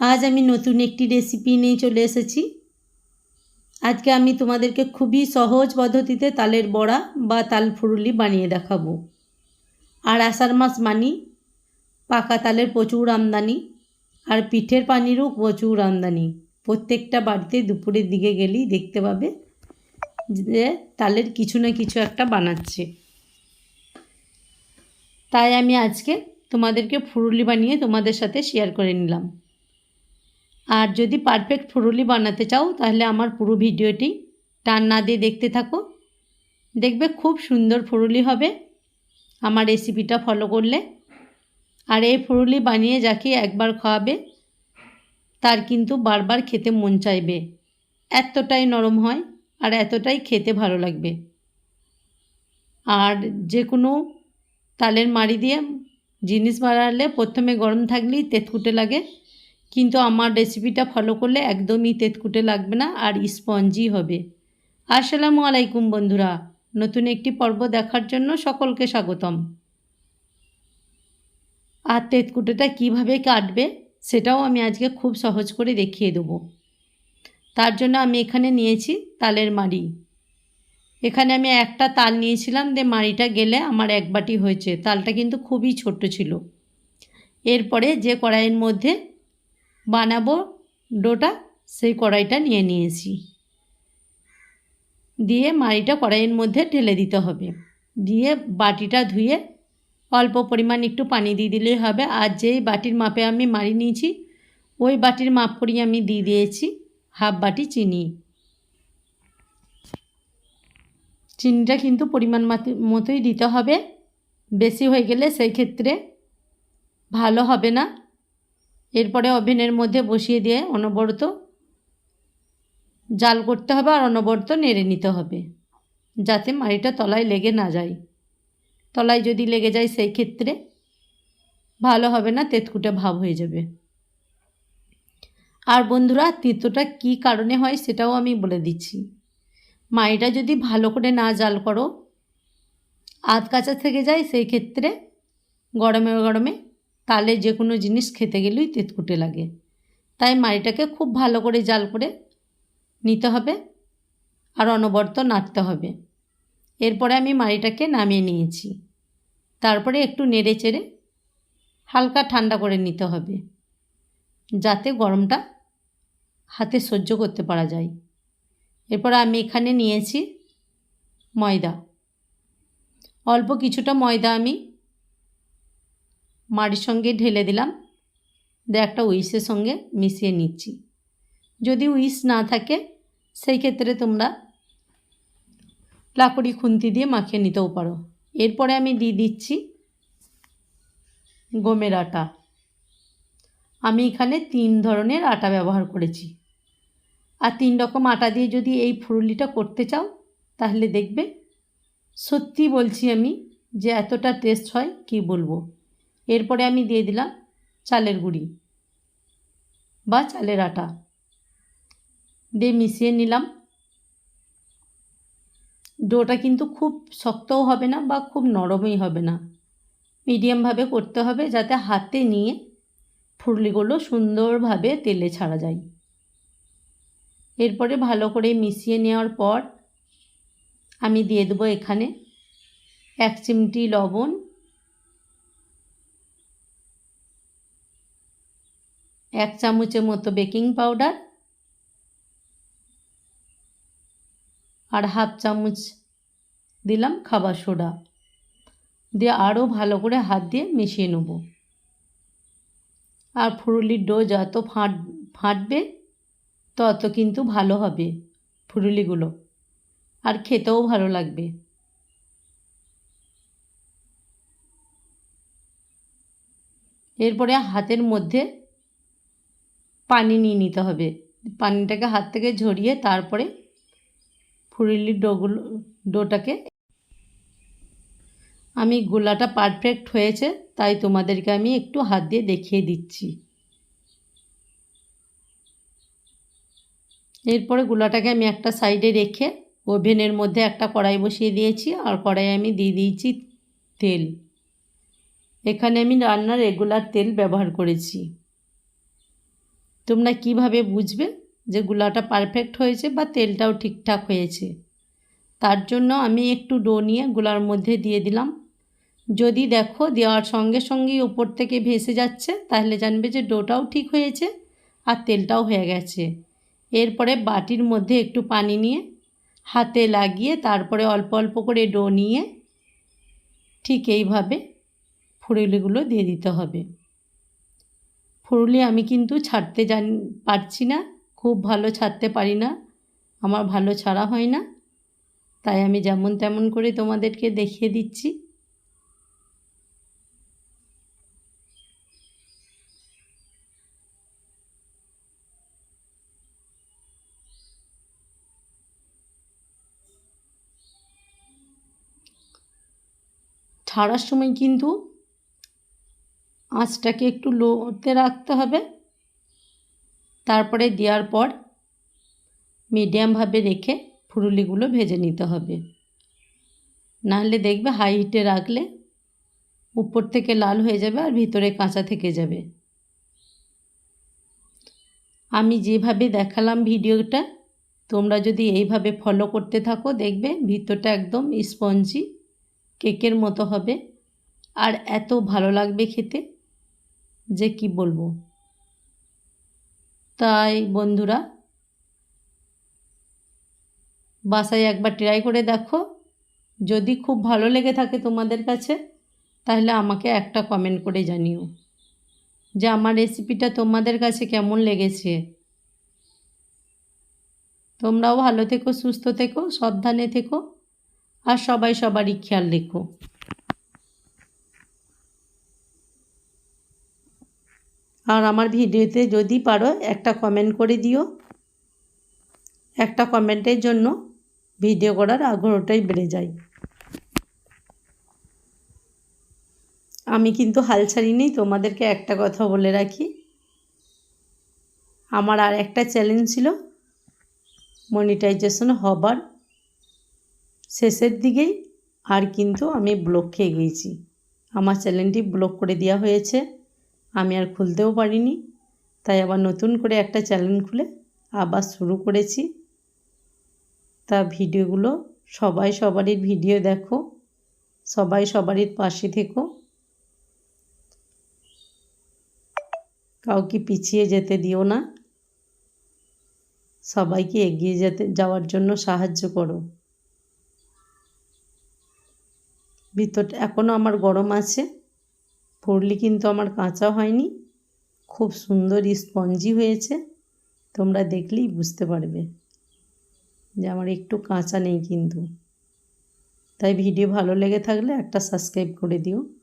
আজ আমি নতুন একটি রেসিপি নিয়ে চলে এসেছি। আজকে আমি তোমাদেরকে খুবই সহজ পদ্ধতিতে তালের বড়া বা তাল ফুরুলি বানিয়ে দেখাবো। আর আষাঢ় মাস মানি পাকা তালের প্রচুর আমদানি আর পিঠের পানিরও প্রচুর আমদানি। প্রত্যেকটা বাড়িতে দুপুরের দিকে গেলেই দেখতে পাবে যে তালের কিছু না কিছু একটা বানাচ্ছে। তাই আমি আজকে তোমাদেরকে ফুরুলি বানিয়ে তোমাদের সাথে শেয়ার করে নিলাম। আর যদি পারফেক্ট ফুরুলি বানাতে চাও, তাহলে আমার পুরো ভিডিওটি টান না দিয়ে দেখতে থাকো। দেখবে খুব সুন্দর ফুরুলি হবে আমার রেসিপিটা ফলো করলে। আর এই ফুরুলি বানিয়ে যাকে একবার খাওয়াবে, তার কিন্তু বারবার খেতে মন চাইবে। এতটাই নরম হয় আর এতটাই খেতে ভালো লাগবে। আর যে কোনো তালের মাড়ি দিয়ে জিনিস বানালে প্রথমে গরম থাকলেই তেতকুটে লাগে। কিন্তু আমার রেসিপিটা ফলো করলে একদমই তেতকুটে লাগবে না আর স্পঞ্জি হবে। আসসালামু আলাইকুম বন্ধুরা, নতুন একটি পর্ব দেখার জন্য সকলকে স্বাগতম। আর তেতকুটেটা কীভাবে কাটবে সেটাও আমি আজকে খুব সহজ করে দেখিয়ে দেবো। তার জন্য আমি এখানে নিয়েছি তালের মাড়ি। এখানে আমি একটা তাল নিয়েছিলাম, দিয়ে মাড়িটা গেলে আমার এক বাটি হয়েছে। তালটা কিন্তু খুবই ছোট্ট ছিল। এরপরে যে কড়াইয়ের মধ্যে বানাবো ডোটা, সেই কড়াইটা নিয়ে নিয়েছি। দিয়ে মাড়িটা কড়াইয়ের মধ্যে ঢেলে দিতে হবে। দিয়ে বাটিটা ধুয়ে অল্প পরিমাণ একটু পানি দিয়ে দিলেই হবে। আর যেই বাটির মাপে আমি মাড়ি নিয়েছি, ওই বাটির মাপ করিয়ে আমি দিয়ে দিয়েছি হাফ বাটি চিনি। চিনিটা কিন্তু পরিমাণ মতোই দিতে হবে। বেশি হয়ে গেলে সেই ক্ষেত্রে ভালো হবে না। এরপরে ওভেনের মধ্যে বসিয়ে দিয়ে অনবরত জাল করতে হবে আর অনবরত নেড়ে নিতে হবে, যাতে মাড়িটা তলায় লেগে না যায়। তলায় যদি লেগে যায়, সেই ক্ষেত্রে ভালো হবে না তেতকুটে ভাব হয়ে যাবে। আর বন্ধুরা, তিতোটা কি কারণে হয় সেটাও আমি বলে দিচ্ছি। মাড়িটা যদি ভালো করে না জাল করো, আধ কাঁচা থেকে যায়, সেই ক্ষেত্রে গরমে গরমে তালে যে কোনো জিনিস খেতে গেলেই তেতকুটে লাগে। তাই মাড়িটাকে খুব ভালো করে জাল করে নিতে হবে আর অনবরত নাড়তে হবে। এরপরে আমি মাড়িটাকে নামিয়ে নিয়েছি। তারপরে একটু নেড়ে চেড়ে হালকা ঠান্ডা করে নিতে হবে যাতে গরমটা হাতে সহ্য করতে পারা যায়। এরপর আমি এখানে নিয়েছি ময়দা। অল্প কিছুটা ময়দা আমি মাড়ির সঙ্গে ঢেলে দিলাম। দিয়ে একটা উইসের সঙ্গে মিশিয়ে নিচ্ছি। যদি উইস না থাকে, সেই ক্ষেত্রে তোমরা লাকড়ি খুন্তি দিয়ে মাখিয়ে নিতেও পারো। এরপরে আমি দিয়ে দিচ্ছি গমের আটা। আমি এখানে তিন ধরনের আটা ব্যবহার করেছি। আর তিন রকম আটা দিয়ে যদি এই ফুরুলিটা করতে চাও, তাহলে দেখবে সত্যি বলছি আমি যে এতটা টেস্ট হয়, কি বলব? এরপরে আমি দিয়ে দিলাম চালের গুঁড়ি বা চালের আটা। দিয়ে মিশিয়ে নিলাম। ডোটা কিন্তু খুব শক্তও হবে না বা খুব নরমই হবে না। মিডিয়ামভাবে করতে হবে যাতে হাতে নিয়ে ফুরলিগুলো সুন্দরভাবে তেলে ছাড়া যায়। এরপরে ভালো করে মিশিয়ে নেওয়ার পর আমি দিয়ে দেবো এখানে এক চিমটি লবণ এক চামচের মতো বেকিং পাউডার আর হাফ চামচ দিলাম খাবার সোডা। দিয়ে আরও ভালো করে হাত দিয়ে মিশিয়ে নেব। আর ফুরুলির ডো যত ফাট, ফাটবে তত কিন্তু ভালো হবে ফুরুলিগুলো। আর খেতেও ভালো লাগবে। এরপরে হাতের মধ্যে পানি নিয়ে নিতে হবে। পানিটাকে হাত থেকে ঝরিয়ে তারপরে ফুরিলির ডোগুলো, ডোটাকে আমি গোলাটা পারফেক্ট হয়েছে, তাই তোমাদেরকে আমি একটু হাত দিয়ে দেখিয়ে দিচ্ছি। এরপরে গোলাটাকে আমি একটা সাইডে রেখে ওভেনের মধ্যে একটা কড়াই বসিয়ে দিয়েছি, আর কড়াই আমি দিয়ে দিয়েছি তেল। এখানে আমি রান্নার রেগুলার তেল ব্যবহার করেছি। তোমরা কীভাবে বুঝবে যে গুলাটা পারফেক্ট হয়েছে বা তেলটাও ঠিকঠাক হয়েছে? তার জন্য আমি একটু ডো নিয়ে গুলার মধ্যে দিয়ে দিলাম। যদি দেখো দেওয়ার সঙ্গে সঙ্গেই ওপর থেকে ভেসে যাচ্ছে, তাহলে জানবে যে ডোটাও ঠিক হয়েছে আর তেলটাও হয়ে গেছে। এরপরে বাটির মধ্যে একটু পানি নিয়ে হাতে লাগিয়ে তারপরে অল্প অল্প করে ডো নিয়ে ঠিক এইভাবে ফুরুলিগুলো দিয়ে দিতে হবে। ফুরুলি আমি কিন্তু ছাড়তে জান, পারছি না, খুব ভালো ছাড়তে পারি না, আমার ভালো ছাড়া হয় না, তাই আমি যেমন তেমন করে তোমাদেরকে দেখিয়ে দিচ্ছি। ছাড়ার সময় কিন্তু আঁচটাকে একটু লোতে রাখতে হবে। তারপরে দেওয়ার পর মিডিয়ামভাবে রেখে ফুরুলিগুলো ভেজে নিতে হবে। নাহলে দেখবে হাই হিটে রাখলে উপর থেকে লাল হয়ে যাবে আর ভিতরে কাঁচা থেকে যাবে। আমি যেভাবে দেখালাম ভিডিওটা, তোমরা যদি এইভাবে ফলো করতে থাকো, দেখবে ভিতরটা একদম স্পঞ্জি কেকের মতো হবে। আর এত ভালো লাগবে খেতে। যে কি বলব? তাই বন্ধুরা, বাসায় একবার ট্রাই করে দেখো। যদি খুব ভালো লেগে থাকে তোমাদের কাছে, তাহলে আমাকে একটা কমেন্ট করে জানিও যে আমার রেসিপিটা তোমাদের কাছে কেমন লেগেছে। তোমরাও ভালো থেকো, সুস্থ থেকো, সাবধানে থেকো, আর সবাই সবারই খেয়াল রেখো। আর আমার ভিডিওতে যদি পারো, একটা কমেন্ট করে দিও। একটা কমেন্টের জন্য ভিডিও করার আগ্রহটাই বেড়ে যায়। আমি কিন্তু হাল ছাড়িনি, তোমাদেরকে একটা কথা বলে রাখি। আমার আর একটা চ্যালেঞ্জ ছিল মনিটাইজেশন হবার শেষের দিকেই, আর কিন্তু আমি ব্লক খেয়ে গিয়েছি আমার চ্যানেলটি ব্লক করে দেওয়া হয়েছে। আমি আর খুলতেও পারিনি। তাই আবার নতুন করে একটা চ্যানেল খুলে আবার শুরু করেছি। তা ভিডিওগুলো সবাই সবারই ভিডিও দেখো। সবাই সবারই পাশে থেকো। কাউকে পিছিয়ে যেতে দিও না। সবাইকে এগিয়ে যেতে, যাওয়ার জন্য সাহায্য করো। ভিতর এখনও আমার গরম আছে। পড়লি কিন্তু আমার কাঁচা হয়নি। খুব সুন্দর স্পঞ্জি হয়েছে। তোমরা দেখলেই বুঝতে পারবে যে আমার একটু কাঁচা নেই কিন্তু। তাই ভিডিও ভালো লেগে থাকলে একটা সাবস্ক্রাইব করে দিও।